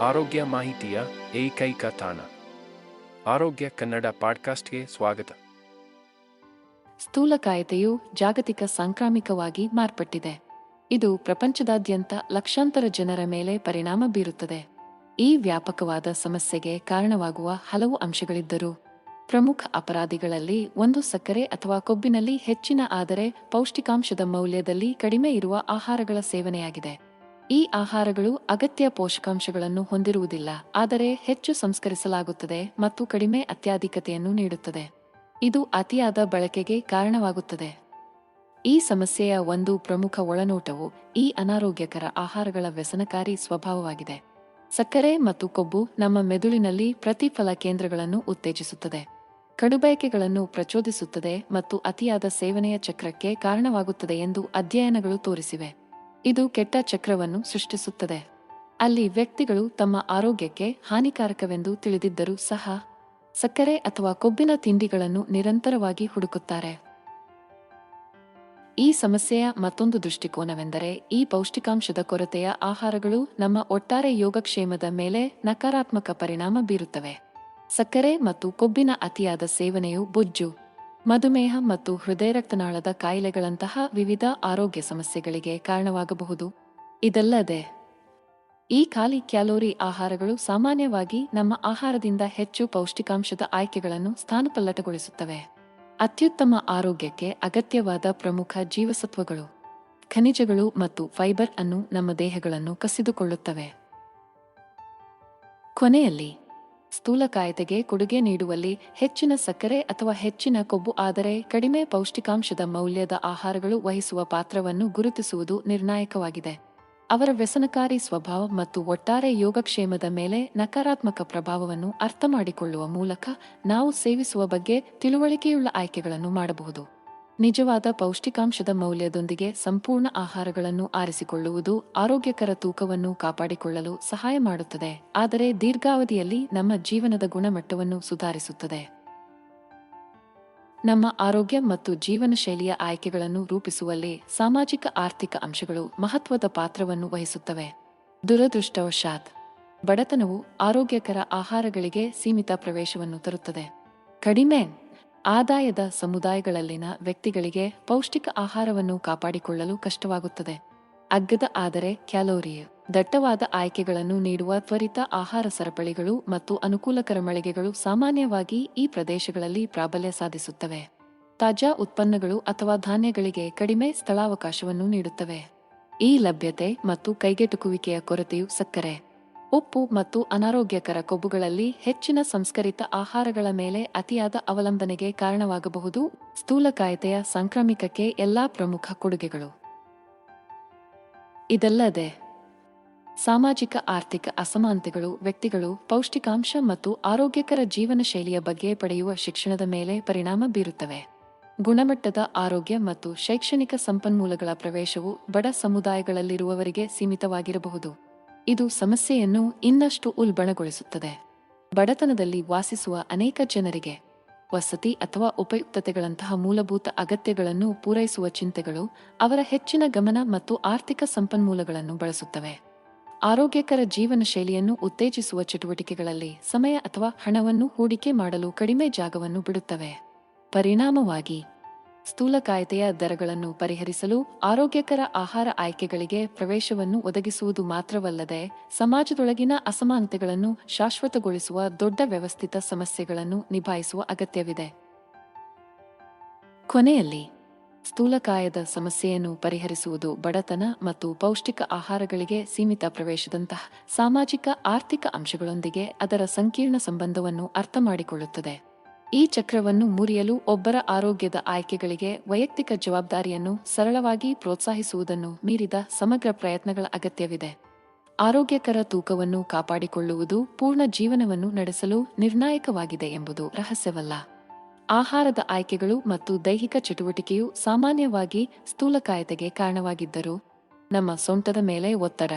ಆರೋಗ್ಯ ಮಾಹಿತಿಯ ಏಕೈಕ ತಾಣ. ಆರೋಗ್ಯ ಕನ್ನಡ ಪಾಡ್ಕಾಸ್ಟ್ಗೆ ಸ್ವಾಗತ. ಸ್ಥೂಲಕಾಯತೆಯು ಜಾಗತಿಕ ಸಾಂಕ್ರಾಮಿಕವಾಗಿ ಮಾರ್ಪಟ್ಟಿದೆ. ಇದು ಪ್ರಪಂಚದಾದ್ಯಂತ ಲಕ್ಷಾಂತರ ಜನರ ಮೇಲೆ ಪರಿಣಾಮ ಬೀರುತ್ತದೆ. ಈ ವ್ಯಾಪಕವಾದ ಸಮಸ್ಯೆಗೆ ಕಾರಣವಾಗುವ ಹಲವು ಅಂಶಗಳಿದ್ದರೂ, ಪ್ರಮುಖ ಅಪರಾಧಿಗಳಲ್ಲಿ ಒಂದು ಸಕ್ಕರೆ ಅಥವಾ ಕೊಬ್ಬಿನಲ್ಲಿ ಹೆಚ್ಚಿನ ಆದರೆ ಪೌಷ್ಟಿಕಾಂಶದ ಮೌಲ್ಯದಲ್ಲಿ ಕಡಿಮೆ ಇರುವ ಆಹಾರಗಳ ಸೇವನೆಯಾಗಿದೆ. ಈ ಆಹಾರಗಳು ಅಗತ್ಯ ಪೋಷಕಾಂಶಗಳನ್ನು ಹೊಂದಿರುವುದಿಲ್ಲ, ಆದರೆ ಹೆಚ್ಚು ಸಂಸ್ಕರಿಸಲಾಗುತ್ತದೆ ಮತ್ತು ಕಡಿಮೆ ಅತ್ಯಾಧಿಕತೆಯನ್ನು ನೀಡುತ್ತದೆ. ಇದು ಅತಿಯಾದ ಬಳಕೆಗೆ ಕಾರಣವಾಗುತ್ತದೆ. ಈ ಸಮಸ್ಯೆಯ ಒಂದು ಪ್ರಮುಖ ಒಳನೋಟವು ಈ ಅನಾರೋಗ್ಯಕರ ಆಹಾರಗಳ ವ್ಯಸನಕಾರಿ ಸ್ವಭಾವವಾಗಿದೆ. ಸಕ್ಕರೆ ಮತ್ತು ಕೊಬ್ಬು ನಮ್ಮ ಮೆದುಳಿನಲ್ಲಿ ಪ್ರತಿಫಲ ಕೇಂದ್ರಗಳನ್ನು ಉತ್ತೇಜಿಸುತ್ತದೆ. ಕಡುಬಯಕೆಗಳನ್ನು ಪ್ರಚೋದಿಸುತ್ತದೆ ಮತ್ತು ಅತಿಯಾದ ಸೇವನೆಯ ಚಕ್ರಕ್ಕೆ ಕಾರಣವಾಗುತ್ತದೆ ಎಂದು ಅಧ್ಯಯನಗಳು ತೋರಿಸಿವೆ. ಇದು ಕೆಟ್ಟ ಚಕ್ರವನ್ನು ಸೃಷ್ಟಿಸುತ್ತದೆ. ಅಲ್ಲಿ ವ್ಯಕ್ತಿಗಳು ತಮ್ಮ ಆರೋಗ್ಯಕ್ಕೆ ಹಾನಿಕಾರಕವೆಂದು ತಿಳಿದಿದ್ದರೂ ಸಹ, ಸಕ್ಕರೆ ಅಥವಾ ಕೊಬ್ಬಿನ ತಿಂಡಿಗಳನ್ನು ನಿರಂತರವಾಗಿ ಹುಡುಕುತ್ತಾರೆ. ಈ ಸಮಸ್ಯೆಯ ಮತ್ತೊಂದು ದೃಷ್ಟಿಕೋನವೆಂದರೆ, ಈ ಪೌಷ್ಟಿಕಾಂಶದ ಕೊರತೆಯ ಆಹಾರಗಳು ನಮ್ಮ ಒಟ್ಟಾರೆ ಯೋಗಕ್ಷೇಮದ ಮೇಲೆ ನಕಾರಾತ್ಮಕ ಪರಿಣಾಮ ಬೀರುತ್ತವೆ. ಸಕ್ಕರೆ ಮತ್ತು ಕೊಬ್ಬಿನ ಅತಿಯಾದ ಸೇವನೆಯು ಬೊಜ್ಜು. ಮಧುಮೇಹ ಮತ್ತು ಹೃದಯ ರಕ್ತನಾಳದ ಕಾಯಿಲೆಗಳಂತಹ ವಿವಿಧ ಆರೋಗ್ಯ ಸಮಸ್ಯೆಗಳಿಗೆ ಕಾರಣವಾಗಬಹುದು. ಇದಲ್ಲದೆ, ಈ ಖಾಲಿ ಕ್ಯಾಲೋರಿ ಆಹಾರಗಳು ಸಾಮಾನ್ಯವಾಗಿ ನಮ್ಮ ಆಹಾರದಿಂದ ಹೆಚ್ಚು ಪೌಷ್ಟಿಕಾಂಶದ ಆಯ್ಕೆಗಳನ್ನು ಸ್ಥಾನಪಲ್ಲಟಗೊಳಿಸುತ್ತವೆ. ಅತ್ಯುತ್ತಮ ಆರೋಗ್ಯಕ್ಕೆ ಅಗತ್ಯವಾದ ಪ್ರಮುಖ ಜೀವಸತ್ವಗಳು, ಖನಿಜಗಳು ಮತ್ತು ಫೈಬರ್ ಅನ್ನು ನಮ್ಮ ದೇಹಗಳನ್ನು ಕಸಿದುಕೊಳ್ಳುತ್ತವೆ. ಕೊನೆಯಲ್ಲಿ ಸ್ಥೂಲಕಾಯತೆಗೆ ಕೊಡುಗೆ ನೀಡುವಲ್ಲಿ ಹೆಚ್ಚಿನ ಸಕ್ಕರೆ ಅಥವಾ ಹೆಚ್ಚಿನ ಕೊಬ್ಬು ಆದರೆ ಕಡಿಮೆ ಪೌಷ್ಟಿಕಾಂಶದ ಮೌಲ್ಯದ ಆಹಾರಗಳು ವಹಿಸುವ ಪಾತ್ರವನ್ನು ಗುರುತಿಸುವುದು ನಿರ್ಣಾಯಕವಾಗಿದೆ. ಅವರ ವ್ಯಸನಕಾರಿ ಸ್ವಭಾವ ಮತ್ತು ಒಟ್ಟಾರೆ ಯೋಗಕ್ಷೇಮದ ಮೇಲೆ ನಕಾರಾತ್ಮಕ ಪ್ರಭಾವವನ್ನು ಅರ್ಥಮಾಡಿಕೊಳ್ಳುವ ಮೂಲಕ ನಾವು ಸೇವಿಸುವ ಬಗ್ಗೆ ತಿಳುವಳಿಕೆಯುಳ್ಳ ಆಯ್ಕೆಗಳನ್ನು ಮಾಡಬಹುದು. ನಿಜವಾದ ಪೌಷ್ಟಿಕಾಂಶದ ಮೌಲ್ಯದೊಂದಿಗೆ ಸಂಪೂರ್ಣ ಆಹಾರಗಳನ್ನು ಆರಿಸಿಕೊಳ್ಳುವುದು ಆರೋಗ್ಯಕರ ತೂಕವನ್ನು ಕಾಪಾಡಿಕೊಳ್ಳಲು ಸಹಾಯ ಮಾಡುತ್ತದೆ. ಆದರೆ ದೀರ್ಘಾವಧಿಯಲ್ಲಿ ನಮ್ಮ ಜೀವನದ ಗುಣಮಟ್ಟವನ್ನು ಸುಧಾರಿಸುತ್ತದೆ. ನಮ್ಮ ಆರೋಗ್ಯ ಮತ್ತು ಜೀವನ ಶೈಲಿಯ ಆಯ್ಕೆಗಳನ್ನು ರೂಪಿಸುವಲ್ಲಿ ಸಾಮಾಜಿಕ ಆರ್ಥಿಕ ಅಂಶಗಳು ಮಹತ್ವದ ಪಾತ್ರವನ್ನು ವಹಿಸುತ್ತವೆ. ದುರದೃಷ್ಟವಶಾತ್, ಬಡತನವು ಆರೋಗ್ಯಕರ ಆಹಾರಗಳಿಗೆ ಸೀಮಿತ ಪ್ರವೇಶವನ್ನು ತರುತ್ತದೆ. ಕಡಿಮೆ ಆದಾಯದ ಸಮುದಾಯಗಳಲ್ಲಿನ ವ್ಯಕ್ತಿಗಳಿಗೆ ಪೌಷ್ಟಿಕ ಆಹಾರವನ್ನು ಕಾಪಾಡಿಕೊಳ್ಳಲು ಕಷ್ಟವಾಗುತ್ತದೆ. ಅಗ್ಗದ ಆದರೆ ಕ್ಯಾಲೋರಿ ದಟ್ಟವಾದ ಆಯ್ಕೆಗಳನ್ನು ನೀಡುವ ತ್ವರಿತ ಆಹಾರ ಸರಪಳಿಗಳು ಮತ್ತು ಅನುಕೂಲಕರ ಮಳಿಗೆಗಳು ಸಾಮಾನ್ಯವಾಗಿ ಈ ಪ್ರದೇಶಗಳಲ್ಲಿ ಪ್ರಾಬಲ್ಯ ಸಾಧಿಸುತ್ತವೆ. ತಾಜಾ ಉತ್ಪನ್ನಗಳು ಅಥವಾ ಧಾನ್ಯಗಳಿಗೆ ಕಡಿಮೆ ಸ್ಥಳಾವಕಾಶವನ್ನು ನೀಡುತ್ತವೆ. ಈ ಲಭ್ಯತೆ ಮತ್ತು ಕೈಗೆಟುಕುವಿಕೆಯ ಕೊರತೆಯು ಸಕ್ಕರೆ ಉಪ್ಪು ಮತ್ತು ಅನಾರೋಗ್ಯಕರ ಕೊಬ್ಬುಗಳಲ್ಲಿ ಹೆಚ್ಚಿನ ಸಂಸ್ಕರಿತ ಆಹಾರಗಳ ಮೇಲೆ ಅತಿಯಾದ ಅವಲಂಬನೆಗೆ ಕಾರಣವಾಗಬಹುದು ಸ್ಥೂಲಕಾಯತೆಯ ಸಾಂಕ್ರಾಮಿಕಕ್ಕೆ ಎಲ್ಲಾ ಪ್ರಮುಖ ಕೊಡುಗೆಗಳು. ಇದಲ್ಲದೆ, ಸಾಮಾಜಿಕ, ಆರ್ಥಿಕ ಅಸಮಾನತೆಗಳು ವ್ಯಕ್ತಿಗಳು ಪೌಷ್ಟಿಕಾಂಶ ಮತ್ತು ಆರೋಗ್ಯಕರ ಜೀವನ ಶೈಲಿಯ ಬಗ್ಗೆ ಪಡೆಯುವ ಶಿಕ್ಷಣದ ಮೇಲೆ ಪರಿಣಾಮ ಬೀರುತ್ತವೆ. ಗುಣಮಟ್ಟದ ಆರೋಗ್ಯ ಮತ್ತು ಶೈಕ್ಷಣಿಕ ಸಂಪನ್ಮೂಲಗಳ ಪ್ರವೇಶವು ಬಡ ಸಮುದಾಯಗಳಲ್ಲಿರುವವರಿಗೆ ಸೀಮಿತವಾಗಿರಬಹುದು. ಇದು ಸಮಸ್ಯೆಯನ್ನು ಇನ್ನಷ್ಟು ಉಲ್ಬಣಗೊಳಿಸುತ್ತದೆ. ಬಡತನದಲ್ಲಿ ವಾಸಿಸುವ ಅನೇಕ ಜನರಿಗೆ ವಸತಿ ಅಥವಾ ಉಪಯುಕ್ತತೆಗಳಂತಹ ಮೂಲಭೂತ ಅಗತ್ಯಗಳನ್ನು ಪೂರೈಸುವ ಚಿಂತೆಗಳು ಅವರ ಹೆಚ್ಚಿನ ಗಮನ ಮತ್ತು ಆರ್ಥಿಕ ಸಂಪನ್ಮೂಲಗಳನ್ನು ಬಳಸುತ್ತವೆ. ಆರೋಗ್ಯಕರ ಜೀವನ ಶೈಲಿಯನ್ನು ಉತ್ತೇಜಿಸುವ ಚಟುವಟಿಕೆಗಳಲ್ಲಿ ಸಮಯ ಅಥವಾ ಹಣವನ್ನು ಹೂಡಿಕೆ ಮಾಡಲು ಕಡಿಮೆ ಜಾಗವನ್ನು ಬಿಡುತ್ತವೆ. ಪರಿಣಾಮವಾಗಿ ಸ್ಥೂಲಕಾಯತೆಯ ದರಗಳನ್ನು ಪರಿಹರಿಸಲು ಆರೋಗ್ಯಕರ ಆಹಾರ ಆಯ್ಕೆಗಳಿಗೆ ಪ್ರವೇಶವನ್ನು ಒದಗಿಸುವುದು ಮಾತ್ರವಲ್ಲದೆ ಸಮಾಜದೊಳಗಿನ ಅಸಮಾನತೆಗಳನ್ನು ಶಾಶ್ವತಗೊಳಿಸುವ ದೊಡ್ಡ ವ್ಯವಸ್ಥಿತ ಸಮಸ್ಯೆಗಳನ್ನು ನಿಭಾಯಿಸುವ ಅಗತ್ಯವಿದೆ. ಕೊನೆಯಲ್ಲಿ ಸ್ಥೂಲಕಾಯದ ಸಮಸ್ಯೆಯನ್ನು ಪರಿಹರಿಸುವುದು ಬಡತನ ಮತ್ತು ಪೌಷ್ಟಿಕ ಆಹಾರಗಳಿಗೆ ಸೀಮಿತ ಪ್ರವೇಶದಂತಹ ಸಾಮಾಜಿಕ ಆರ್ಥಿಕ ಅಂಶಗಳೊಂದಿಗೆ ಅದರ ಸಂಕೀರ್ಣ ಸಂಬಂಧವನ್ನು ಅರ್ಥಮಾಡಿಕೊಳ್ಳುತ್ತದೆ. ಈ ಚಕ್ರವನ್ನು ಮುರಿಯಲು ಒಬ್ಬರ ಆರೋಗ್ಯದ ಆಯ್ಕೆಗಳಿಗೆ ವೈಯಕ್ತಿಕ ಜವಾಬ್ದಾರಿಯನ್ನು ಸರಳವಾಗಿ ಪ್ರೋತ್ಸಾಹಿಸುವುದನ್ನು ಮೀರಿದ ಸಮಗ್ರ ಪ್ರಯತ್ನಗಳ ಅಗತ್ಯವಿದೆ. ಆರೋಗ್ಯಕರ ತೂಕವನ್ನು ಕಾಪಾಡಿಕೊಳ್ಳುವುದು ಪೂರ್ಣ ಜೀವನವನ್ನು ನಡೆಸಲು ನಿರ್ಣಾಯಕವಾಗಿದೆ ಎಂಬುದು ರಹಸ್ಯವಲ್ಲ. ಆಹಾರದ ಆಯ್ಕೆಗಳು ಮತ್ತು ದೈಹಿಕ ಚಟುವಟಿಕೆಯು ಸಾಮಾನ್ಯವಾಗಿ ಸ್ಥೂಲಕಾಯತೆಗೆ ಕಾರಣವಾಗಿದ್ದರೂ ನಮ್ಮ ಸೊಂಟದ ಮೇಲೆ ಒತ್ತಡ,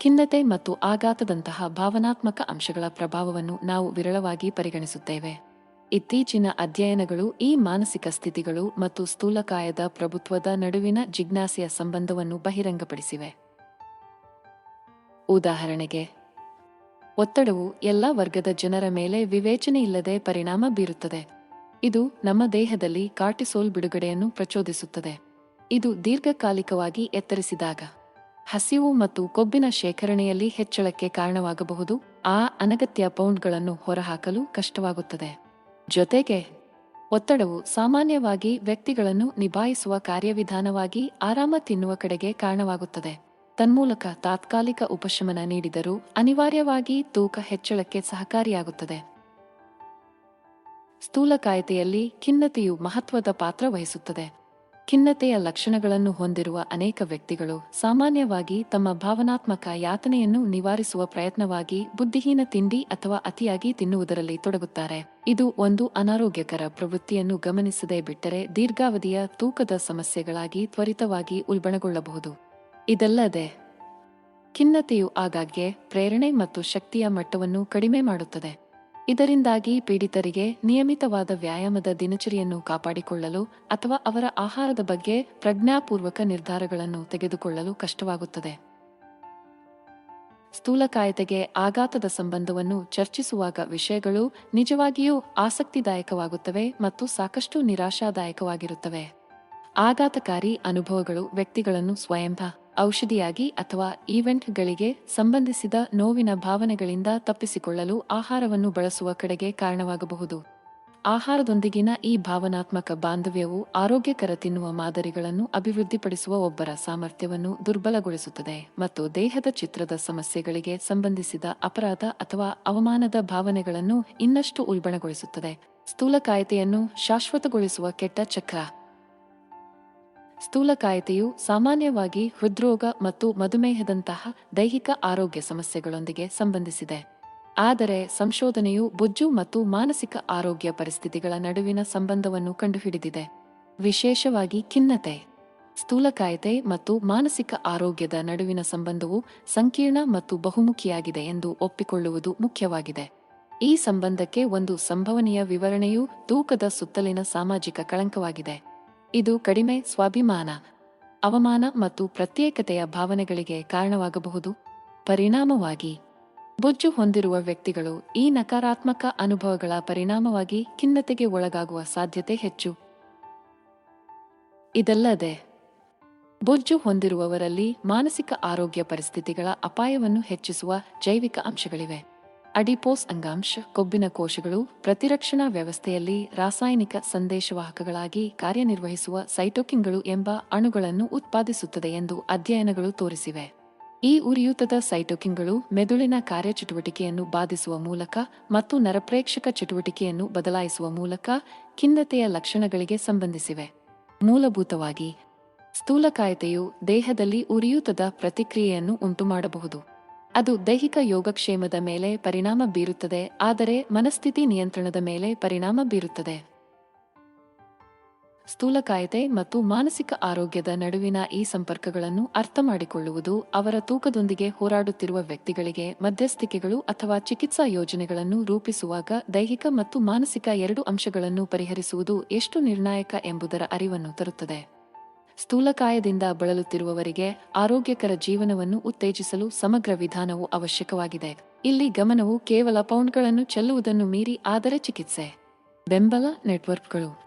ಖಿನ್ನತೆ ಮತ್ತು ಆಘಾತದಂತಹ ಭಾವನಾತ್ಮಕ ಅಂಶಗಳ ಪ್ರಭಾವವನ್ನು ನಾವು ವಿರಳವಾಗಿ ಪರಿಗಣಿಸುತ್ತೇವೆ. ಇತ್ತೀಚಿನ ಅಧ್ಯಯನಗಳು ಈ ಮಾನಸಿಕ ಸ್ಥಿತಿಗಳು ಮತ್ತು ಸ್ಥೂಲಕಾಯದ ಪ್ರಭುತ್ವದ ನಡುವಿನ ಜಿಜ್ಞಾಸೆಯ ಸಂಬಂಧವನ್ನು ಬಹಿರಂಗಪಡಿಸಿವೆ. ಉದಾಹರಣೆಗೆ, ಒತ್ತಡವು ಎಲ್ಲ ವರ್ಗದ ಜನರ ಮೇಲೆ ವಿವೇಚನೆಯಿಲ್ಲದೆ ಪರಿಣಾಮ ಬೀರುತ್ತದೆ. ಇದು ನಮ್ಮ ದೇಹದಲ್ಲಿ ಕಾರ್ಟಿಸೋಲ್ ಬಿಡುಗಡೆಯನ್ನು ಪ್ರಚೋದಿಸುತ್ತದೆ. ಇದು ದೀರ್ಘಕಾಲಿಕವಾಗಿ ಎತ್ತರಿಸಿದಾಗ, ಹಸಿವು ಮತ್ತು ಕೊಬ್ಬಿನ ಶೇಖರಣೆಯಲ್ಲಿ ಹೆಚ್ಚಳಕ್ಕೆ ಕಾರಣವಾಗಬಹುದು. ಆ ಅನಗತ್ಯ ಪೌಂಡ್ಗಳನ್ನು ಹೊರಹಾಕಲು ಕಷ್ಟವಾಗುತ್ತದೆ. ಜೊತೆಗೆ ಒತ್ತಡವು ಸಾಮಾನ್ಯವಾಗಿ ವ್ಯಕ್ತಿಗಳನ್ನು ನಿಭಾಯಿಸುವ ಕಾರ್ಯವಿಧಾನವಾಗಿ ಆರಾಮ ತಿನ್ನುವ ಕಡೆಗೆ ಕಾರಣವಾಗುತ್ತದೆ. ತನ್ಮೂಲಕ ತಾತ್ಕಾಲಿಕ ಉಪಶಮನ ನೀಡಿದರೂ ಅನಿವಾರ್ಯವಾಗಿ ತೂಕ ಹೆಚ್ಚಳಕ್ಕೆ ಸಹಕಾರಿಯಾಗುತ್ತದೆ. ಸ್ಥೂಲಕಾಯತೆಯಲ್ಲಿ ಖಿನ್ನತೆಯು ಮಹತ್ವದ ಪಾತ್ರ ವಹಿಸುತ್ತದೆ. ಖಿನ್ನತೆಯ ಲಕ್ಷಣಗಳನ್ನು ಹೊಂದಿರುವ ಅನೇಕ ವ್ಯಕ್ತಿಗಳು ಸಾಮಾನ್ಯವಾಗಿ ತಮ್ಮ ಭಾವನಾತ್ಮಕ ಯಾತನೆಯನ್ನು ನಿವಾರಿಸುವ ಪ್ರಯತ್ನವಾಗಿ ಬುದ್ಧಿಹೀನ ತಿಂಡಿ ಅಥವಾ ಅತಿಯಾಗಿ ತಿನ್ನುವುದರಲ್ಲಿ ತೊಡಗುತ್ತಾರೆ. ಇದು ಒಂದು ಅನಾರೋಗ್ಯಕರ ಪ್ರವೃತ್ತಿಯನ್ನು ಗಮನಿಸದೆ ಬಿಟ್ಟರೆ ದೀರ್ಘಾವಧಿಯ ತೂಕದ ಸಮಸ್ಯೆಗಳಾಗಿ ತ್ವರಿತವಾಗಿ ಉಲ್ಬಣಗೊಳ್ಳಬಹುದು. ಇದಲ್ಲದೆ, ಖಿನ್ನತೆಯು ಆಗಾಗ್ಗೆ ಪ್ರೇರಣೆ ಮತ್ತು ಶಕ್ತಿಯ ಮಟ್ಟವನ್ನು ಕಡಿಮೆ ಮಾಡುತ್ತದೆ. ಇದರಿಂದಾಗಿ ಪೀಡಿತರಿಗೆ ನಿಯಮಿತವಾದ ವ್ಯಾಯಾಮದ ದಿನಚರಿಯನ್ನು ಕಾಪಾಡಿಕೊಳ್ಳಲು ಅಥವಾ ಅವರ ಆಹಾರದ ಬಗ್ಗೆ ಪ್ರಜ್ಞಾಪೂರ್ವಕ ನಿರ್ಧಾರಗಳನ್ನು ತೆಗೆದುಕೊಳ್ಳಲು ಕಷ್ಟವಾಗುತ್ತದೆ. ಸ್ಥೂಲಕಾಯತೆಗೆ ಆಘಾತದ ಸಂಬಂಧವನ್ನು ಚರ್ಚಿಸುವಾಗ ವಿಷಯಗಳು ನಿಜವಾಗಿಯೂ ಆಸಕ್ತಿದಾಯಕವಾಗುತ್ತವೆ ಮತ್ತು ಸಾಕಷ್ಟು ನಿರಾಶಾದಾಯಕವಾಗಿರುತ್ತವೆ. ಆಘಾತಕಾರಿ ಅನುಭವಗಳು ವ್ಯಕ್ತಿಗಳನ್ನು ಸ್ವಯಂಭ ಔಷಧಿಯಾಗಿ ಅಥವಾ ಈವೆಂಟ್ಗಳಿಗೆ ಸಂಬಂಧಿಸಿದ ನೋವಿನ ಭಾವನೆಗಳಿಂದ ತಪ್ಪಿಸಿಕೊಳ್ಳಲು ಆಹಾರವನ್ನು ಬಳಸುವ ಕಡೆಗೆ ಕಾರಣವಾಗಬಹುದು. ಆಹಾರದೊಂದಿಗಿನ ಈ ಭಾವನಾತ್ಮಕ ಬಾಂಧವ್ಯವು ಆರೋಗ್ಯಕರ ತಿನ್ನುವ ಮಾದರಿಗಳನ್ನು ಅಭಿವೃದ್ಧಿಪಡಿಸುವ ಒಬ್ಬರ ಸಾಮರ್ಥ್ಯವನ್ನು ದುರ್ಬಲಗೊಳಿಸುತ್ತದೆ ಮತ್ತು ದೇಹದ ಚಿತ್ರದ ಸಮಸ್ಯೆಗಳಿಗೆ ಸಂಬಂಧಿಸಿದ ಅಪರಾಧ ಅಥವಾ ಅವಮಾನದ ಭಾವನೆಗಳನ್ನು ಇನ್ನಷ್ಟು ಉಲ್ಬಣಗೊಳಿಸುತ್ತದೆ. ಸ್ಥೂಲಕಾಯತೆಯನ್ನು ಶಾಶ್ವತಗೊಳಿಸುವ ಕೆಟ್ಟ ಚಕ್ರ. ಸ್ಥೂಲಕಾಯತೆಯು ಸಾಮಾನ್ಯವಾಗಿ ಹೃದ್ರೋಗ ಮತ್ತು ಮಧುಮೇಹದಂತಹ ದೈಹಿಕ ಆರೋಗ್ಯ ಸಮಸ್ಯೆಗಳೊಂದಿಗೆ ಸಂಬಂಧಿಸಿದೆ. ಆದರೆ ಸಂಶೋಧನೆಯು ಬೊಜ್ಜು ಮತ್ತು ಮಾನಸಿಕ ಆರೋಗ್ಯ ಪರಿಸ್ಥಿತಿಗಳ ನಡುವಿನ ಸಂಬಂಧವನ್ನು ಕಂಡುಹಿಡಿದಿದೆ. ವಿಶೇಷವಾಗಿ ಖಿನ್ನತೆ. ಸ್ಥೂಲಕಾಯತೆ ಮತ್ತು ಮಾನಸಿಕ ಆರೋಗ್ಯದ ನಡುವಿನ ಸಂಬಂಧವು ಸಂಕೀರ್ಣ ಮತ್ತು ಬಹುಮುಖಿಯಾಗಿದೆ ಎಂದು ಒಪ್ಪಿಕೊಳ್ಳುವುದು ಮುಖ್ಯವಾಗಿದೆ. ಈ ಸಂಬಂಧಕ್ಕೆ ಒಂದು ಸಂಭವನೀಯ ವಿವರಣೆಯು ತೂಕದ ಸುತ್ತಲಿನ ಸಾಮಾಜಿಕ ಕಳಂಕವಾಗಿದೆ. ಇದು ಕಡಿಮೆ ಸ್ವಾಭಿಮಾನ, ಅವಮಾನ ಮತ್ತು ಪ್ರತ್ಯೇಕತೆಯ ಭಾವನೆಗಳಿಗೆ ಕಾರಣವಾಗಬಹುದು. ಪರಿಣಾಮವಾಗಿ, ಬೊಜ್ಜು ಹೊಂದಿರುವ ವ್ಯಕ್ತಿಗಳು ಈ ನಕಾರಾತ್ಮಕ ಅನುಭವಗಳ ಪರಿಣಾಮವಾಗಿ ಖಿನ್ನತೆಗೆ ಒಳಗಾಗುವ ಸಾಧ್ಯತೆ ಹೆಚ್ಚು. ಇದಲ್ಲದೆ, ಬೊಜ್ಜು ಹೊಂದಿರುವವರಲ್ಲಿ ಮಾನಸಿಕ ಆರೋಗ್ಯ ಪರಿಸ್ಥಿತಿಗಳ ಅಪಾಯವನ್ನು ಹೆಚ್ಚಿಸುವ ಜೈವಿಕ ಅಂಶಗಳಿವೆ. ಅಡಿಪೋಸ್ ಅಂಗಾಂಶ, ಕೊಬ್ಬಿನ ಕೋಶಗಳು, ಪ್ರತಿರಕ್ಷಣಾ ವ್ಯವಸ್ಥೆಯಲ್ಲಿ ರಾಸಾಯನಿಕ ಸಂದೇಶವಾಹಕಗಳಾಗಿ ಕಾರ್ಯನಿರ್ವಹಿಸುವ ಸೈಟೋಕಿನ್ಗಳು ಎಂಬ ಅಣುಗಳನ್ನು ಉತ್ಪಾದಿಸುತ್ತದೆ ಎಂದು ಅಧ್ಯಯನಗಳು ತೋರಿಸಿವೆ. ಈ ಉರಿಯೂತದ ಸೈಟೋಕಿನ್ಗಳು ಮೆದುಳಿನ ಕಾರ್ಯಚಟುವಟಿಕೆಯನ್ನು ಬಾಧಿಸುವ ಮೂಲಕ ಮತ್ತು ನರಪ್ರೇಕ್ಷಕ ಚಟುವಟಿಕೆಯನ್ನು ಬದಲಾಯಿಸುವ ಮೂಲಕ ಖಿನ್ನತೆಯ ಲಕ್ಷಣಗಳಿಗೆ ಸಂಬಂಧಿಸಿವೆ. ಮೂಲಭೂತವಾಗಿ ಸ್ಥೂಲಕಾಯತೆಯು ದೇಹದಲ್ಲಿ ಉರಿಯೂತದ ಪ್ರತಿಕ್ರಿಯೆಯನ್ನು ಉಂಟುಮಾಡಬಹುದು. ಅದು ದೈಹಿಕ ಯೋಗಕ್ಷೇಮದ ಮೇಲೆ ಪರಿಣಾಮ ಬೀರುತ್ತದೆ, ಆದರೆ ಮನಸ್ಥಿತಿ ನಿಯಂತ್ರಣದ ಮೇಲೆ ಪರಿಣಾಮ ಬೀರುತ್ತದೆ. ಸ್ಥೂಲಕಾಯತೆ ಮತ್ತು ಮಾನಸಿಕ ಆರೋಗ್ಯದ ನಡುವಿನ ಈ ಸಂಪರ್ಕಗಳನ್ನು ಅರ್ಥ ಮಾಡಿಕೊಳ್ಳುವುದು ಅವರ ತೂಕದೊಂದಿಗೆ ಹೋರಾಡುತ್ತಿರುವ ವ್ಯಕ್ತಿಗಳಿಗೆ ಮಧ್ಯಸ್ಥಿಕೆಗಳು ಅಥವಾ ಚಿಕಿತ್ಸಾ ಯೋಜನೆಗಳನ್ನು ರೂಪಿಸುವಾಗ ದೈಹಿಕ ಮತ್ತು ಮಾನಸಿಕ ಎರಡು ಅಂಶಗಳನ್ನು ಪರಿಹರಿಸುವುದು ಎಷ್ಟು ನಿರ್ಣಾಯಕ ಎಂಬುದರ ಅರಿವನ್ನು ತರುತ್ತದೆ. ಸ್ಥೂಲಕಾಯದಿಂದ ಬಳಲುತ್ತಿರುವವರಿಗೆ ಆರೋಗ್ಯಕರ ಜೀವನವನ್ನು ಉತ್ತೇಜಿಸಲು ಸಮಗ್ರ ವಿಧಾನವು ಅವಶ್ಯಕವಾಗಿದೆ. ಇಲ್ಲಿ ಗಮನವು ಕೇವಲ ಪೌಂಡ್ಗಳನ್ನು ಚೆಲ್ಲುವುದನ್ನು ಮೀರಿ ಆದರೆ ಚಿಕಿತ್ಸೆ. ಬೆಂಬಲ ನೆಟ್ವರ್ಕ್ಗಳು.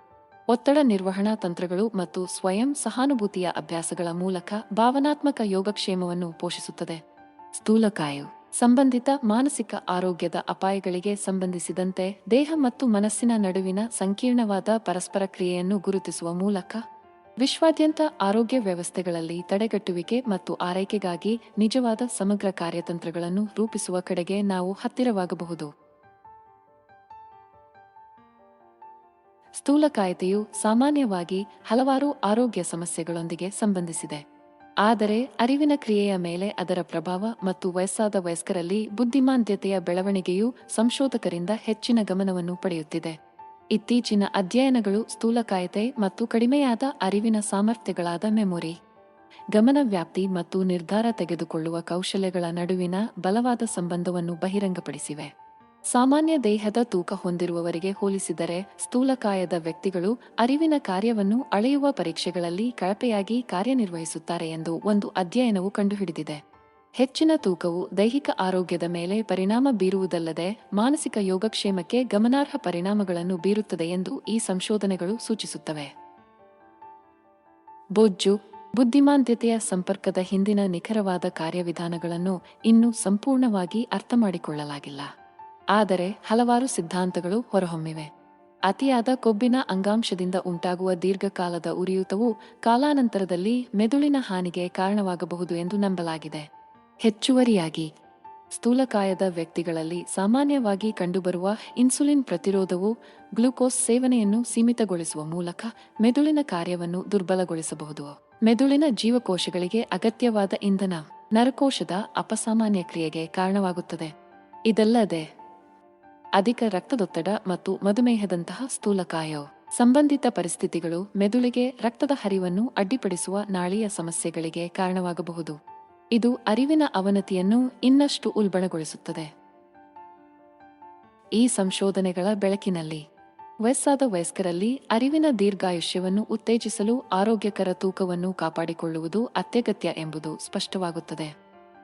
ಒತ್ತಡ ನಿರ್ವಹಣಾ ತಂತ್ರಗಳು ಮತ್ತು ಸ್ವಯಂ ಸಹಾನುಭೂತಿಯ ಅಭ್ಯಾಸಗಳ ಮೂಲಕ ಭಾವನಾತ್ಮಕ ಯೋಗಕ್ಷೇಮವನ್ನು ಪೋಷಿಸುತ್ತದೆ. ಸ್ಥೂಲಕಾಯು. ಸಂಬಂಧಿತ ಮಾನಸಿಕ ಆರೋಗ್ಯದ ಅಪಾಯಗಳಿಗೆ ಸಂಬಂಧಿಸಿದಂತೆ ದೇಹ ಮತ್ತು ಮನಸ್ಸಿನ ನಡುವಿನ ಸಂಕೀರ್ಣವಾದ ಪರಸ್ಪರ ಕ್ರಿಯೆಯನ್ನು ಗುರುತಿಸುವ ಮೂಲಕ ವಿಶ್ವಾದ್ಯಂತ ಆರೋಗ್ಯ ವ್ಯವಸ್ಥೆಗಳಲ್ಲಿ ತಡೆಗಟ್ಟುವಿಕೆ ಮತ್ತು ಆರೈಕೆಗಾಗಿ ನಿಜವಾದ ಸಮಗ್ರ ಕಾರ್ಯತಂತ್ರಗಳನ್ನು ರೂಪಿಸುವ ಕಡೆಗೆ ನಾವು ಹತ್ತಿರವಾಗಬಹುದು. ಸ್ಥೂಲಕಾಯತೆಯು ಸಾಮಾನ್ಯವಾಗಿ ಹಲವಾರು ಆರೋಗ್ಯ ಸಮಸ್ಯೆಗಳೊಂದಿಗೆ ಸಂಬಂಧಿಸಿದೆ. ಆದರೆ ಅರಿವಿನ ಕ್ರಿಯೆಯ ಮೇಲೆ ಅದರ ಪ್ರಭಾವ ಮತ್ತು ವಯಸ್ಸಾದ ವಯಸ್ಕರಲ್ಲಿ ಬುದ್ಧಿಮಾಂದ್ಯತೆಯ ಬೆಳವಣಿಗೆಯು ಸಂಶೋಧಕರಿಂದ ಹೆಚ್ಚಿನ ಗಮನವನ್ನು ಪಡೆಯುತ್ತಿದೆ. ಇತ್ತೀಚಿನ ಅಧ್ಯಯನಗಳು ಸ್ಥೂಲಕಾಯತೆ ಮತ್ತು ಕಡಿಮೆಯಾದ ಅರಿವಿನ ಸಾಮರ್ಥ್ಯಗಳಾದ ಮೆಮೊರಿ. ಗಮನ ವ್ಯಾಪ್ತಿ ಮತ್ತು ನಿರ್ಧಾರ ತೆಗೆದುಕೊಳ್ಳುವ ಕೌಶಲ್ಯಗಳ ನಡುವಿನ ಬಲವಾದ ಸಂಬಂಧವನ್ನು ಬಹಿರಂಗಪಡಿಸಿವೆ. ಸಾಮಾನ್ಯ ದೇಹದ ತೂಕ ಹೊಂದಿರುವವರಿಗೆ ಹೋಲಿಸಿದರೆ ಸ್ಥೂಲಕಾಯದ ವ್ಯಕ್ತಿಗಳು ಅರಿವಿನ ಕಾರ್ಯವನ್ನು ಅಳೆಯುವ ಪರೀಕ್ಷೆಗಳಲ್ಲಿ ಕಳಪೆಯಾಗಿ ಕಾರ್ಯನಿರ್ವಹಿಸುತ್ತಾರೆ ಎಂದು ಒಂದು ಅಧ್ಯಯನವು ಕಂಡುಹಿಡಿದಿದೆ. ಹೆಚ್ಚಿನ ತೂಕವು ದೈಹಿಕ ಆರೋಗ್ಯದ ಮೇಲೆ ಪರಿಣಾಮ ಬೀರುವುದಲ್ಲದೆ ಮಾನಸಿಕ ಯೋಗಕ್ಷೇಮಕ್ಕೆ ಗಮನಾರ್ಹ ಪರಿಣಾಮಗಳನ್ನು ಬೀರುತ್ತದೆ ಎಂದು ಈ ಸಂಶೋಧನೆಗಳು ಸೂಚಿಸುತ್ತವೆ. ಬೊಜ್ಜು, ಬುದ್ಧಿಮಾಂದ್ಯತೆಯ ಸಂಪರ್ಕದ ಹಿಂದಿನ ನಿಖರವಾದ ಕಾರ್ಯವಿಧಾನಗಳನ್ನು ಇನ್ನೂ ಸಂಪೂರ್ಣವಾಗಿ ಅರ್ಥಮಾಡಿಕೊಳ್ಳಲಾಗಿಲ್ಲ. ಆದರೆ ಹಲವಾರು ಸಿದ್ಧಾಂತಗಳು ಹೊರಹೊಮ್ಮಿವೆ. ಅತಿಯಾದ ಕೊಬ್ಬಿನ ಅಂಗಾಂಶದಿಂದ ಉಂಟಾಗುವ ದೀರ್ಘಕಾಲದ ಉರಿಯೂತವು ಕಾಲಾನಂತರದಲ್ಲಿ ಮೆದುಳಿನ ಹಾನಿಗೆ ಕಾರಣವಾಗಬಹುದು ಎಂದು ನಂಬಲಾಗಿದೆ. ಹೆಚ್ಚುವರಿಯಾಗಿ. ಸ್ಥೂಲಕಾಯದ ವ್ಯಕ್ತಿಗಳಲ್ಲಿ ಸಾಮಾನ್ಯವಾಗಿ ಕಂಡುಬರುವ ಇನ್ಸುಲಿನ್ ಪ್ರತಿರೋಧವು ಗ್ಲೂಕೋಸ್ ಸೇವನೆಯನ್ನು ಸೀಮಿತಗೊಳಿಸುವ ಮೂಲಕ ಮೆದುಳಿನ ಕಾರ್ಯವನ್ನು ದುರ್ಬಲಗೊಳಿಸಬಹುದು. ಮೆದುಳಿನ ಜೀವಕೋಶಗಳಿಗೆ ಅಗತ್ಯವಾದ ಇಂಧನ, ನರಕೋಶದ ಅಪಸಾಮಾನ್ಯ ಕ್ರಿಯೆಗೆ ಕಾರಣವಾಗುತ್ತದೆ. ಇದಲ್ಲದೆ, ಅಧಿಕ ರಕ್ತದೊತ್ತಡ ಮತ್ತು ಮಧುಮೇಹದಂತಹ ಸ್ಥೂಲಕಾಯವು ಸಂಬಂಧಿತ ಪರಿಸ್ಥಿತಿಗಳು ಮೆದುಳಿಗೆ ರಕ್ತದ ಹರಿವನ್ನು ಅಡ್ಡಿಪಡಿಸುವ ನಾಳೀಯ ಸಮಸ್ಯೆಗಳಿಗೆ ಕಾರಣವಾಗಬಹುದು. ಇದು ಅರಿವಿನ ಅವನತಿಯನ್ನು ಇನ್ನಷ್ಟು ಉಲ್ಬಣಗೊಳಿಸುತ್ತದೆ. ಈ ಸಂಶೋಧನೆಗಳ ಬೆಳಕಿನಲ್ಲಿ, ವಯಸ್ಸಾದ ವಯಸ್ಕರಲ್ಲಿ ಅರಿವಿನ ದೀರ್ಘಾಯುಷ್ಯವನ್ನು ಉತ್ತೇಜಿಸಲು ಆರೋಗ್ಯಕರ ತೂಕವನ್ನು ಕಾಪಾಡಿಕೊಳ್ಳುವುದು ಅತ್ಯಗತ್ಯ ಎಂಬುದು ಸ್ಪಷ್ಟವಾಗುತ್ತದೆ.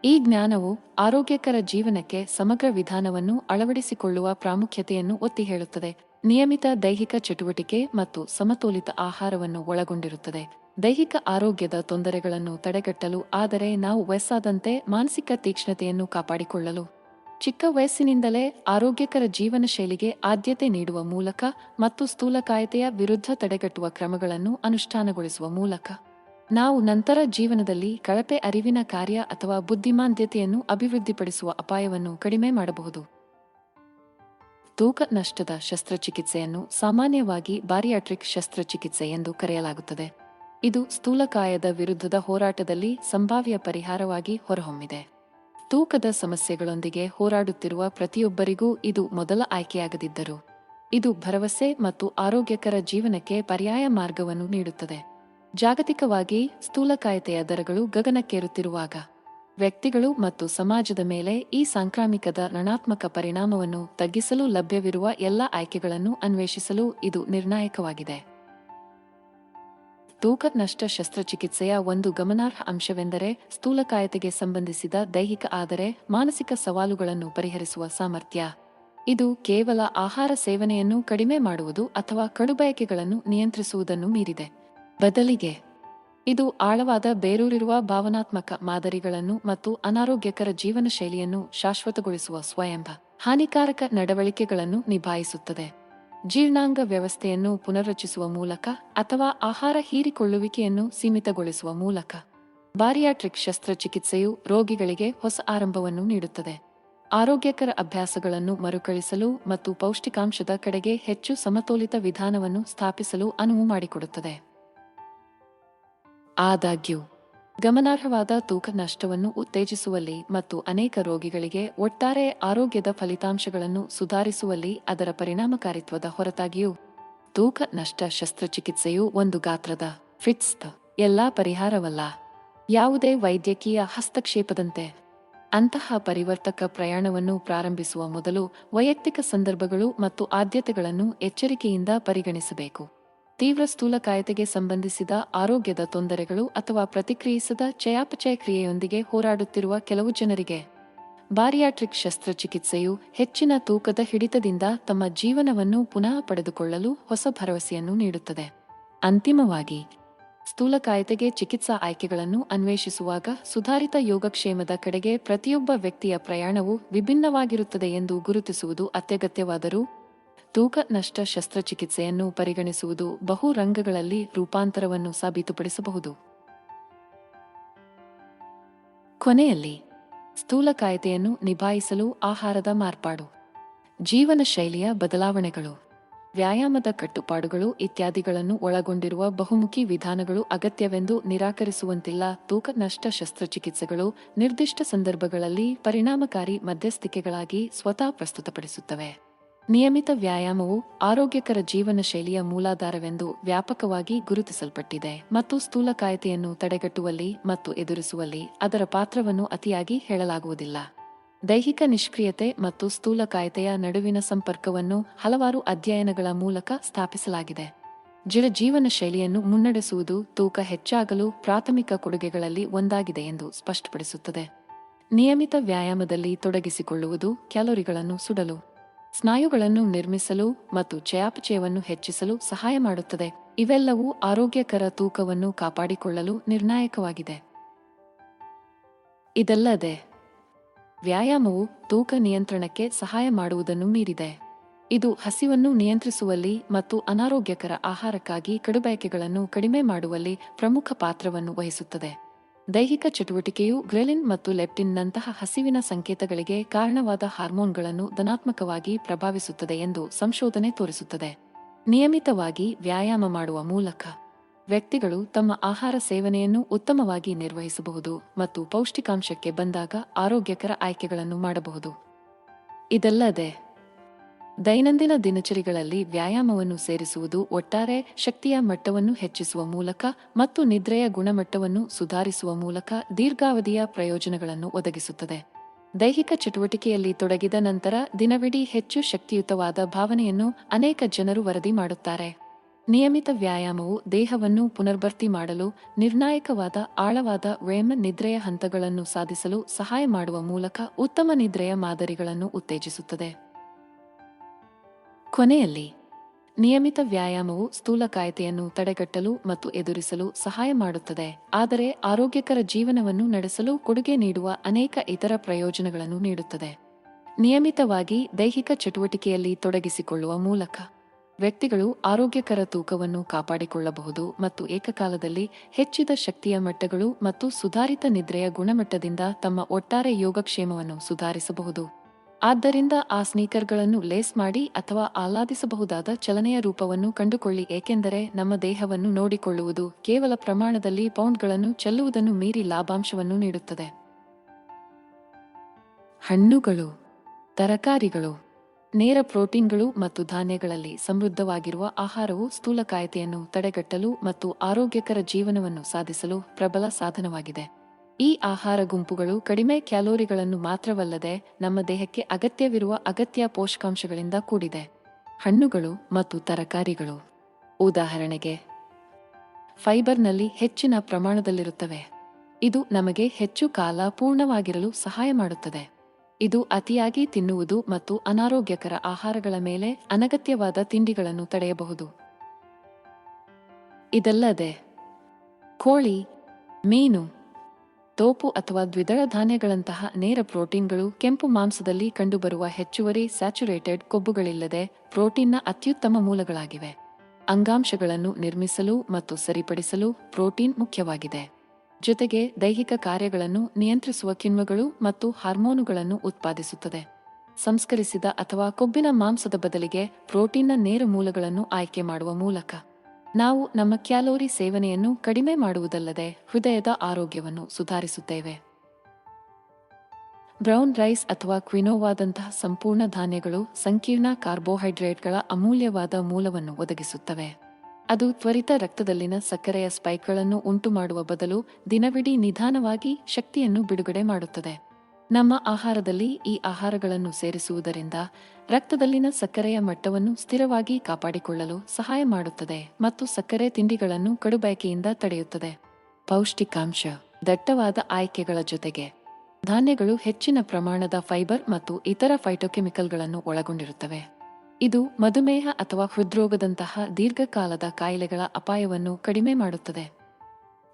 ಈ ಜ್ಞಾನವು ಆರೋಗ್ಯಕರ ಜೀವನಕ್ಕೆ ಸಮಗ್ರ ವಿಧಾನವನ್ನು ಅಳವಡಿಸಿಕೊಳ್ಳುವ ಪ್ರಾಮುಖ್ಯತೆಯನ್ನು ಒತ್ತಿ ಹೇಳುತ್ತದೆ. ನಿಯಮಿತ ದೈಹಿಕ ಚಟುವಟಿಕೆ ಮತ್ತು ಸಮತೋಲಿತ ಆಹಾರವನ್ನು ಒಳಗೊಂಡಿರುತ್ತದೆ. ದೈಹಿಕ ಆರೋಗ್ಯದ ತೊಂದರೆಗಳನ್ನು ತಡೆಗಟ್ಟಲು, ಆದರೆ ನಾವು ವಯಸ್ಸಾದಂತೆ ಮಾನಸಿಕ ತೀಕ್ಷ್ಣತೆಯನ್ನು ಕಾಪಾಡಿಕೊಳ್ಳಲು. ಚಿಕ್ಕ ವಯಸ್ಸಿನಿಂದಲೇ ಆರೋಗ್ಯಕರ ಜೀವನ ಶೈಲಿಗೆ ಆದ್ಯತೆ ನೀಡುವ ಮೂಲಕ ಮತ್ತು ಸ್ಥೂಲಕಾಯತೆಯ ವಿರುದ್ಧ ತಡೆಗಟ್ಟುವ ಕ್ರಮಗಳನ್ನು ಅನುಷ್ಠಾನಗೊಳಿಸುವ ಮೂಲಕ. ನಾವು ನಂತರ ಜೀವನದಲ್ಲಿ ಕಳಪೆ ಅರಿವಿನ ಕಾರ್ಯ ಅಥವಾ ಬುದ್ಧಿಮಾಂದ್ಯತೆಯನ್ನು ಅಭಿವೃದ್ಧಿಪಡಿಸುವ ಅಪಾಯವನ್ನು ಕಡಿಮೆ ಮಾಡಬಹುದು. ತೂಕ ನಷ್ಟದ ಶಸ್ತ್ರಚಿಕಿತ್ಸೆಯನ್ನು ಸಾಮಾನ್ಯವಾಗಿ ಬಾರಿಯಾಟ್ರಿಕ್ ಶಸ್ತ್ರಚಿಕಿತ್ಸೆ ಎಂದು ಕರೆಯಲಾಗುತ್ತದೆ. ಇದು ಸ್ಥೂಲಕಾಯದ ವಿರುದ್ಧದ ಹೋರಾಟದಲ್ಲಿ ಸಂಭಾವ್ಯ ಪರಿಹಾರವಾಗಿ ಹೊರಹೊಮ್ಮಿದೆ. ತೂಕದ ಸಮಸ್ಯೆಗಳೊಂದಿಗೆ ಹೋರಾಡುತ್ತಿರುವ ಪ್ರತಿಯೊಬ್ಬರಿಗೂ ಇದು ಮೊದಲ ಆಯ್ಕೆಯಾಗದಿದ್ದರು, ಇದು ಭರವಸೆ ಮತ್ತು ಆರೋಗ್ಯಕರ ಜೀವನಕ್ಕೆ ಪರ್ಯಾಯ ಮಾರ್ಗವನ್ನು ನೀಡುತ್ತದೆ. ಜಾಗತಿಕವಾಗಿ ಸ್ಥೂಲಕಾಯತೆಯ ದರಗಳು ಗಗನಕ್ಕೇರುತ್ತಿರುವಾಗ, ವ್ಯಕ್ತಿಗಳು ಮತ್ತು ಸಮಾಜದ ಮೇಲೆ ಈ ಸಾಂಕ್ರಾಮಿಕದ ಋಣಾತ್ಮಕ ಪರಿಣಾಮವನ್ನು ತಗ್ಗಿಸಲು ಲಭ್ಯವಿರುವ ಎಲ್ಲ ಆಯ್ಕೆಗಳನ್ನು ಅನ್ವೇಷಿಸಲು ಇದು ನಿರ್ಣಾಯಕವಾಗಿದೆ. ತೂಕ ನಷ್ಟ ಶಸ್ತ್ರಚಿಕಿತ್ಸೆಯ ಒಂದು ಗಮನಾರ್ಹ ಅಂಶವೆಂದರೆ ಸ್ಥೂಲಕಾಯತೆಗೆ ಸಂಬಂಧಿಸಿದ ದೈಹಿಕ ಆದರೆ ಮಾನಸಿಕ ಸವಾಲುಗಳನ್ನು ಪರಿಹರಿಸುವ ಸಾಮರ್ಥ್ಯ. ಇದು ಕೇವಲ ಆಹಾರ ಸೇವನೆಯನ್ನು ಕಡಿಮೆ ಮಾಡುವುದು ಅಥವಾ ಕಡುಬಯಕೆಗಳನ್ನು ನಿಯಂತ್ರಿಸುವುದನ್ನು ಮೀರಿದೆ. ಬದಲಿಗೆ, ಇದು ಆಳವಾದ ಬೇರೂರಿರುವ ಭಾವನಾತ್ಮಕ ಮಾದರಿಗಳನ್ನು ಮತ್ತು ಅನಾರೋಗ್ಯಕರ ಜೀವನ ಶೈಲಿಯನ್ನು ಶಾಶ್ವತಗೊಳಿಸುವ ಸ್ವಯಂಭ, ಹಾನಿಕಾರಕ ನಡವಳಿಕೆಗಳನ್ನು ನಿಭಾಯಿಸುತ್ತದೆ. ಜೀರ್ಣಾಂಗ ವ್ಯವಸ್ಥೆಯನ್ನು ಪುನರ್ರಚಿಸುವ ಮೂಲಕ ಅಥವಾ ಆಹಾರ ಹೀರಿಕೊಳ್ಳುವಿಕೆಯನ್ನು ಸೀಮಿತಗೊಳಿಸುವ ಮೂಲಕ ಬಾರಿಯಾಟ್ರಿಕ್ ಶಸ್ತ್ರಚಿಕಿತ್ಸೆಯು ರೋಗಿಗಳಿಗೆ ಹೊಸ ಆರಂಭವನ್ನು ನೀಡುತ್ತದೆ. ಆರೋಗ್ಯಕರ ಅಭ್ಯಾಸಗಳನ್ನು ಮರುಕಳಿಸಲು ಮತ್ತು ಪೌಷ್ಟಿಕಾಂಶದ ಕಡೆಗೆ ಹೆಚ್ಚು ಸಮತೋಲಿತ ವಿಧಾನವನ್ನು ಸ್ಥಾಪಿಸಲು ಅನುವು ಮಾಡಿಕೊಡುತ್ತದೆ. ಆದಾಗ್ಯೂ ಗಮನಾರ್ಹವಾದ ತೂಕ ನಷ್ಟವನ್ನು ಉತ್ತೇಜಿಸುವಲ್ಲಿ ಮತ್ತು ಅನೇಕ ರೋಗಿಗಳಿಗೆ ಒಟ್ಟಾರೆ ಆರೋಗ್ಯದ ಫಲಿತಾಂಶಗಳನ್ನು ಸುಧಾರಿಸುವಲ್ಲಿ ಅದರ ಪರಿಣಾಮಕಾರಿತ್ವದ ಹೊರತಾಗಿಯೂ, ತೂಕ ನಷ್ಟ ಶಸ್ತ್ರಚಿಕಿತ್ಸೆಯು ಒಂದು ಗಾತ್ರದ ಫಿಟ್ಸ್ತ್ ಎಲ್ಲಾ ಪರಿಹಾರವಲ್ಲ. ಯಾವುದೇ ವೈದ್ಯಕೀಯ ಹಸ್ತಕ್ಷೇಪದಂತೆ ಅಂತಹ ಪರಿವರ್ತಕ ಪ್ರಯಾಣವನ್ನು ಪ್ರಾರಂಭಿಸುವ ಮೊದಲು ವೈಯಕ್ತಿಕ ಸಂದರ್ಭಗಳು ಮತ್ತು ಆದ್ಯತೆಗಳನ್ನು ಎಚ್ಚರಿಕೆಯಿಂದ ಪರಿಗಣಿಸಬೇಕು. ತೀವ್ರ ಸ್ಥೂಲಕಾಯತೆಗೆ ಸಂಬಂಧಿಸಿದ ಆರೋಗ್ಯದ ತೊಂದರೆಗಳು ಅಥವಾ ಪ್ರತಿಕ್ರಿಯಿಸದ ಚಯಾಪಚಯ ಕ್ರಿಯೆಯೊಂದಿಗೆ ಹೋರಾಡುತ್ತಿರುವ ಕೆಲವು ಜನರಿಗೆ. ಬಾರಿಯಾಟ್ರಿಕ್ ಶಸ್ತ್ರಚಿಕಿತ್ಸೆಯು ಹೆಚ್ಚಿನ ತೂಕದ ಹಿಡಿತದಿಂದ ತಮ್ಮ ಜೀವನವನ್ನು ಪುನಃ ಪಡೆದುಕೊಳ್ಳಲು ಹೊಸ ಭರವಸೆಯನ್ನು ನೀಡುತ್ತದೆ. ಅಂತಿಮವಾಗಿ ಸ್ಥೂಲಕಾಯತೆಗೆ ಚಿಕಿತ್ಸಾ ಆಯ್ಕೆಗಳನ್ನು ಅನ್ವೇಷಿಸುವಾಗ ಸುಧಾರಿತ ಯೋಗಕ್ಷೇಮದ ಕಡೆಗೆ ಪ್ರತಿಯೊಬ್ಬ ವ್ಯಕ್ತಿಯ ಪ್ರಯಾಣವು ವಿಭಿನ್ನವಾಗಿರುತ್ತದೆ ಎಂದು ಗುರುತಿಸುವುದು ಅತ್ಯಗತ್ಯವಾದರೂ ತೂಕ ನಷ್ಟ ಶಸ್ತ್ರಚಿಕಿತ್ಸೆಯನ್ನು ಪರಿಗಣಿಸುವುದು ಬಹು ರಂಗಗಳಲ್ಲಿ ರೂಪಾಂತರವನ್ನು ಸಾಬೀತುಪಡಿಸಬಹುದು. ಕೊನೆಯಲ್ಲಿ ಸ್ಥೂಲಕಾಯತೆಯನ್ನು ನಿಭಾಯಿಸಲು ಆಹಾರದ ಮಾರ್ಪಾಡು. ಜೀವನ ಶೈಲಿಯ ಬದಲಾವಣೆಗಳು. ವ್ಯಾಯಾಮದ ಕಟ್ಟುಪಾಡುಗಳು ಇತ್ಯಾದಿಗಳನ್ನು ಒಳಗೊಂಡಿರುವ ಬಹುಮುಖಿ ವಿಧಾನಗಳು ಅಗತ್ಯವೆಂದು ನಿರಾಕರಿಸುವಂತಿಲ್ಲ ತೂಕ ನಷ್ಟ ಶಸ್ತ್ರಚಿಕಿತ್ಸೆಗಳು ನಿರ್ದಿಷ್ಟ ಸಂದರ್ಭಗಳಲ್ಲಿ ಪರಿಣಾಮಕಾರಿ ಮಧ್ಯಸ್ಥಿಕೆಗಳಾಗಿ ಸ್ವತಃ ಪ್ರಸ್ತುತಪಡಿಸುತ್ತವೆ. ನಿಯಮಿತ ವ್ಯಾಯಾಮವು ಆರೋಗ್ಯಕರ ಜೀವನ ಶೈಲಿಯ ಮೂಲಾಧಾರವೆಂದು ವ್ಯಾಪಕವಾಗಿ ಗುರುತಿಸಲ್ಪಟ್ಟಿದೆ ಮತ್ತು ಸ್ಥೂಲಕಾಯತೆಯನ್ನು ತಡೆಗಟ್ಟುವಲ್ಲಿ ಮತ್ತು ಎದುರಿಸುವಲ್ಲಿ ಅದರ ಪಾತ್ರವನ್ನು ಅತಿಯಾಗಿ ಹೇಳಲಾಗುವುದಿಲ್ಲ. ದೈಹಿಕ ನಿಷ್ಕ್ರಿಯತೆ ಮತ್ತು ಸ್ಥೂಲಕಾಯತೆಯ ನಡುವಿನ ಸಂಪರ್ಕವನ್ನು ಹಲವಾರು ಅಧ್ಯಯನಗಳ ಮೂಲಕ ಸ್ಥಾಪಿಸಲಾಗಿದೆ. ಜಿಡ ಜೀವನ ಶೈಲಿಯನ್ನು ಮುನ್ನಡೆಸುವುದು ತೂಕ ಹೆಚ್ಚಾಗಲು ಪ್ರಾಥಮಿಕ ಕೊಡುಗೆಗಳಲ್ಲಿ ಒಂದಾಗಿದೆ ಎಂದು ಸ್ಪಷ್ಟಪಡಿಸುತ್ತದೆ. ನಿಯಮಿತ ವ್ಯಾಯಾಮದಲ್ಲಿ ತೊಡಗಿಸಿಕೊಳ್ಳುವುದು ಕ್ಯಾಲೋರಿಗಳನ್ನು ಸುಡಲು. ಸ್ನಾಯುಗಳನ್ನು ನಿರ್ಮಿಸಲು ಮತ್ತು ಚಯಾಪಚಯವನ್ನು ಹೆಚ್ಚಿಸಲು ಸಹಾಯ ಮಾಡುತ್ತದೆ. ಇವೆಲ್ಲವೂ ಆರೋಗ್ಯಕರ ತೂಕವನ್ನು ಕಾಪಾಡಿಕೊಳ್ಳಲು ನಿರ್ಣಾಯಕವಾಗಿದೆ. ಇದಲ್ಲದೆ, ವ್ಯಾಯಾಮವು ತೂಕ ನಿಯಂತ್ರಣಕ್ಕೆ ಸಹಾಯ ಮಾಡುವುದನ್ನು ಮೀರಿದೆ. ಇದು ಹಸಿವನ್ನು ನಿಯಂತ್ರಿಸುವಲ್ಲಿ ಮತ್ತು ಅನಾರೋಗ್ಯಕರ ಆಹಾರಕ್ಕಾಗಿ ಕಡುಬಯಕೆಗಳನ್ನು ಕಡಿಮೆ ಮಾಡುವಲ್ಲಿ ಪ್ರಮುಖ ಪಾತ್ರವನ್ನು ವಹಿಸುತ್ತದೆ. ದೈಹಿಕ ಚಟುವಟಿಕೆಯು ಗ್ರೆಲಿನ್ ಮತ್ತು ಲೆಪ್ಟಿನ್ನಂತಹ ಹಸಿವಿನ ಸಂಕೇತಗಳಿಗೆ ಕಾರಣವಾದ ಹಾರ್ಮೋನ್ಗಳನ್ನು ಧನಾತ್ಮಕವಾಗಿ ಪ್ರಭಾವಿಸುತ್ತದೆ ಎಂದು ಸಂಶೋಧನೆ ತೋರಿಸುತ್ತದೆ. ನಿಯಮಿತವಾಗಿ ವ್ಯಾಯಾಮ ಮಾಡುವ ಮೂಲಕ ವ್ಯಕ್ತಿಗಳು ತಮ್ಮ ಆಹಾರ ಸೇವನೆಯನ್ನು ಉತ್ತಮವಾಗಿ ನಿರ್ವಹಿಸಬಹುದು ಮತ್ತು ಪೌಷ್ಟಿಕಾಂಶಕ್ಕೆ ಬಂದಾಗ ಆರೋಗ್ಯಕರ ಆಯ್ಕೆಗಳನ್ನು ಮಾಡಬಹುದು. ಇದಲ್ಲದೆ ದೈನಂದಿನ ದಿನಚರಿಗಳಲ್ಲಿ ವ್ಯಾಯಾಮವನ್ನು ಸೇರಿಸುವುದು ಒಟ್ಟಾರೆ ಶಕ್ತಿಯ ಮಟ್ಟವನ್ನು ಹೆಚ್ಚಿಸುವ ಮೂಲಕ ಮತ್ತು ನಿದ್ರೆಯ ಗುಣಮಟ್ಟವನ್ನು ಸುಧಾರಿಸುವ ಮೂಲಕ ದೀರ್ಘಾವಧಿಯ ಪ್ರಯೋಜನಗಳನ್ನು ಒದಗಿಸುತ್ತದೆ. ದೈಹಿಕ ಚಟುವಟಿಕೆಯಲ್ಲಿ ತೊಡಗಿದ ನಂತರ ದಿನವಿಡೀ ಹೆಚ್ಚು ಶಕ್ತಿಯುತವಾದ ಭಾವನೆಯನ್ನು ಅನೇಕ ಜನರು ವರದಿ ಮಾಡುತ್ತಾರೆ. ನಿಯಮಿತ ವ್ಯಾಯಾಮವು ದೇಹವನ್ನು ಪುನರ್ಭರ್ತಿ ಮಾಡಲು, ನಿರ್ಣಾಯಕವಾದ ಆಳವಾದ ವೇಮ ನಿದ್ರೆಯ ಹಂತಗಳನ್ನು ಸಾಧಿಸಲು ಸಹಾಯ ಮಾಡುವ ಮೂಲಕ ಉತ್ತಮ ನಿದ್ರೆಯ ಮಾದರಿಗಳನ್ನು ಉತ್ತೇಜಿಸುತ್ತದೆ. ಕೊನೆಯಲ್ಲಿ, ನಿಯಮಿತ ವ್ಯಾಯಾಮವು ಸ್ಥೂಲಕಾಯತೆಯನ್ನು ತಡೆಗಟ್ಟಲು ಮತ್ತು ಎದುರಿಸಲು ಸಹಾಯ ಮಾಡುತ್ತದೆ, ಆದರೆ ಆರೋಗ್ಯಕರ ಜೀವನವನ್ನು ನಡೆಸಲು ಕೊಡುಗೆ ನೀಡುವ ಅನೇಕ ಇತರ ಪ್ರಯೋಜನಗಳನ್ನು ನೀಡುತ್ತದೆ. ನಿಯಮಿತವಾಗಿ ದೈಹಿಕ ಚಟುವಟಿಕೆಯಲ್ಲಿ ತೊಡಗಿಸಿಕೊಳ್ಳುವ ಮೂಲಕ ವ್ಯಕ್ತಿಗಳು ಆರೋಗ್ಯಕರ ತೂಕವನ್ನು ಕಾಪಾಡಿಕೊಳ್ಳಬಹುದು ಮತ್ತು ಏಕಕಾಲದಲ್ಲಿ ಹೆಚ್ಚಿದ ಶಕ್ತಿಯ ಮಟ್ಟಗಳು ಮತ್ತು ಸುಧಾರಿತ ನಿದ್ರೆಯ ಗುಣಮಟ್ಟದಿಂದ ತಮ್ಮ ಒಟ್ಟಾರೆ ಯೋಗಕ್ಷೇಮವನ್ನು ಸುಧಾರಿಸಬಹುದು. ಆದ್ದರಿಂದ ಆ ಸ್ನೀಕರ್ಗಳನ್ನು ಲೇಸ್ ಮಾಡಿ ಅಥವಾ ಆಹ್ಲಾದಿಸಬಹುದಾದ ಚಲನೆಯ ರೂಪವನ್ನು ಕಂಡುಕೊಳ್ಳಿ, ಏಕೆಂದರೆ ನಮ್ಮ ದೇಹವನ್ನು ನೋಡಿಕೊಳ್ಳುವುದು ಕೇವಲ ಪ್ರಮಾಣದಲ್ಲಿ ಪೌಂಡ್ಗಳನ್ನು ಚೆಲ್ಲುವುದನ್ನು ಮೀರಿ ಲಾಭಾಂಶವನ್ನು ನೀಡುತ್ತದೆ. ಹಣ್ಣುಗಳು, ತರಕಾರಿಗಳು, ನೇರ ಪ್ರೋಟೀನ್ಗಳು ಮತ್ತು ಧಾನ್ಯಗಳಲ್ಲಿ ಸಮೃದ್ಧವಾಗಿರುವ ಆಹಾರವು ಸ್ಥೂಲಕಾಯತೆಯನ್ನು ತಡೆಗಟ್ಟಲು ಮತ್ತು ಆರೋಗ್ಯಕರ ಜೀವನವನ್ನು ಸಾಧಿಸಲು ಪ್ರಬಲ ಸಾಧನವಾಗಿದೆ. ಈ ಆಹಾರ ಗುಂಪುಗಳು ಕಡಿಮೆ ಕ್ಯಾಲೋರಿಗಳನ್ನು ಮಾತ್ರವಲ್ಲದೆ ನಮ್ಮ ದೇಹಕ್ಕೆ ಅಗತ್ಯವಿರುವ ಅಗತ್ಯ ಪೋಷಕಾಂಶಗಳಿಂದ ಕೂಡಿದೆ. ಹಣ್ಣುಗಳು ಮತ್ತು ತರಕಾರಿಗಳು. ಉದಾಹರಣೆಗೆ, ಫೈಬರ್ನಲ್ಲಿ ಹೆಚ್ಚಿನ ಪ್ರಮಾಣದಲ್ಲಿರುತ್ತವೆ. ಇದು ನಮಗೆ ಹೆಚ್ಚು ಕಾಲ ಪೂರ್ಣವಾಗಿರಲು ಸಹಾಯ ಮಾಡುತ್ತದೆ. ಇದು ಅತಿಯಾಗಿ ತಿನ್ನುವುದು ಮತ್ತು ಅನಾರೋಗ್ಯಕರ ಆಹಾರಗಳ ಮೇಲೆ ಅನಗತ್ಯವಾದ ತಿಂಡಿಗಳನ್ನು ತಡೆಯಬಹುದು. ಇದಲ್ಲದೆ, ಕೋಳಿ, ಮೀನು ತೋಪು ಅಥವಾ ದ್ವಿದಳ ಧಾನ್ಯಗಳಂತಹ ನೇರ ಪ್ರೋಟೀನ್ಗಳು ಕೆಂಪು ಮಾಂಸದಲ್ಲಿ ಕಂಡುಬರುವ ಹೆಚ್ಚುವರಿ ಸ್ಯಾಚುರೇಟೆಡ್ ಕೊಬ್ಬುಗಳಿಲ್ಲದೆ ಪ್ರೋಟೀನ್ನ ಅತ್ಯುತ್ತಮ ಮೂಲಗಳಾಗಿವೆ. ಅಂಗಾಂಶಗಳನ್ನು ನಿರ್ಮಿಸಲು ಮತ್ತು ಸರಿಪಡಿಸಲು ಪ್ರೋಟೀನ್ ಮುಖ್ಯವಾಗಿದೆ. ಜೊತೆಗೆ ದೈಹಿಕ ಕಾರ್ಯಗಳನ್ನು ನಿಯಂತ್ರಿಸುವ ಕಿಣ್ವಗಳು ಮತ್ತು ಹಾರ್ಮೋನುಗಳನ್ನು ಉತ್ಪಾದಿಸುತ್ತದೆ. ಸಂಸ್ಕರಿಸಿದ ಅಥವಾ ಕೊಬ್ಬಿನ ಮಾಂಸದ ಬದಲಿಗೆ ಪ್ರೋಟೀನ್ನ ನೇರ ಮೂಲಗಳನ್ನು ಆಯ್ಕೆ ಮಾಡುವ ಮೂಲಕ. ನಾವು ನಮ್ಮ ಕ್ಯಾಲೋರಿ ಸೇವನೆಯನ್ನು ಕಡಿಮೆ ಮಾಡುವುದಲ್ಲದೆ ಹೃದಯದ ಆರೋಗ್ಯವನ್ನು ಸುಧಾರಿಸುತ್ತೇವೆ. ಬ್ರೌನ್ ರೈಸ್ ಅಥವಾ ಕ್ವಿನೋವಾದಂತಹ ಸಂಪೂರ್ಣ ಧಾನ್ಯಗಳು ಸಂಕೀರ್ಣ ಕಾರ್ಬೋಹೈಡ್ರೇಟ್ಗಳ ಅಮೂಲ್ಯವಾದ ಮೂಲವನ್ನು ಒದಗಿಸುತ್ತವೆ. ಅದು ತ್ವರಿತ ರಕ್ತದಲ್ಲಿನ ಸಕ್ಕರೆಯ ಸ್ಪೈಕ್ಗಳನ್ನು ಉಂಟುಮಾಡುವ ಬದಲು ದಿನವಿಡೀ ನಿಧಾನವಾಗಿ ಶಕ್ತಿಯನ್ನು ಬಿಡುಗಡೆ ಮಾಡುತ್ತದೆ. ನಮ್ಮ ಆಹಾರದಲ್ಲಿ ಈ ಆಹಾರಗಳನ್ನು ಸೇರಿಸುವುದರಿಂದ ರಕ್ತದಲ್ಲಿನ ಸಕ್ಕರೆಯ ಮಟ್ಟವನ್ನು ಸ್ಥಿರವಾಗಿ ಕಾಪಾಡಿಕೊಳ್ಳಲು ಸಹಾಯ ಮಾಡುತ್ತದೆ ಮತ್ತು ಸಕ್ಕರೆ ತಿಂಡಿಗಳನ್ನು ಕಡುಬಯಕೆಯಿಂದ ತಡೆಯುತ್ತದೆ. ಪೌಷ್ಟಿಕಾಂಶ, ದಟ್ಟವಾದ ಆಯ್ಕೆಗಳ ಜೊತೆಗೆ ಧಾನ್ಯಗಳು ಹೆಚ್ಚಿನ ಪ್ರಮಾಣದ ಫೈಬರ್ ಮತ್ತು ಇತರ ಫೈಟೋಕೆಮಿಕಲ್ಗಳನ್ನು ಒಳಗೊಂಡಿರುತ್ತವೆ. ಇದು ಮಧುಮೇಹ ಅಥವಾ ಹೃದ್ರೋಗದಂತಹ ದೀರ್ಘಕಾಲದ ಕಾಯಿಲೆಗಳ ಅಪಾಯವನ್ನು ಕಡಿಮೆ ಮಾಡುತ್ತದೆ.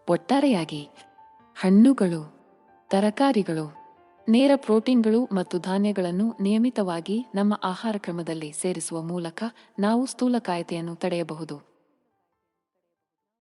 ಒಟ್ಟಾರೆಯಾಗಿ ಹಣ್ಣುಗಳು, ತರಕಾರಿಗಳು ನೇರ ಪ್ರೋಟೀನ್ಗಳು ಮತ್ತು ಧಾನ್ಯಗಳನ್ನು ನಿಯಮಿತವಾಗಿ ನಮ್ಮ ಆಹಾರ ಕ್ರಮದಲ್ಲಿ ಸೇರಿಸುವ ಮೂಲಕ ನಾವು ಸ್ಥೂಲಕಾಯತೆಯನ್ನು ತಡೆಯಬಹುದು.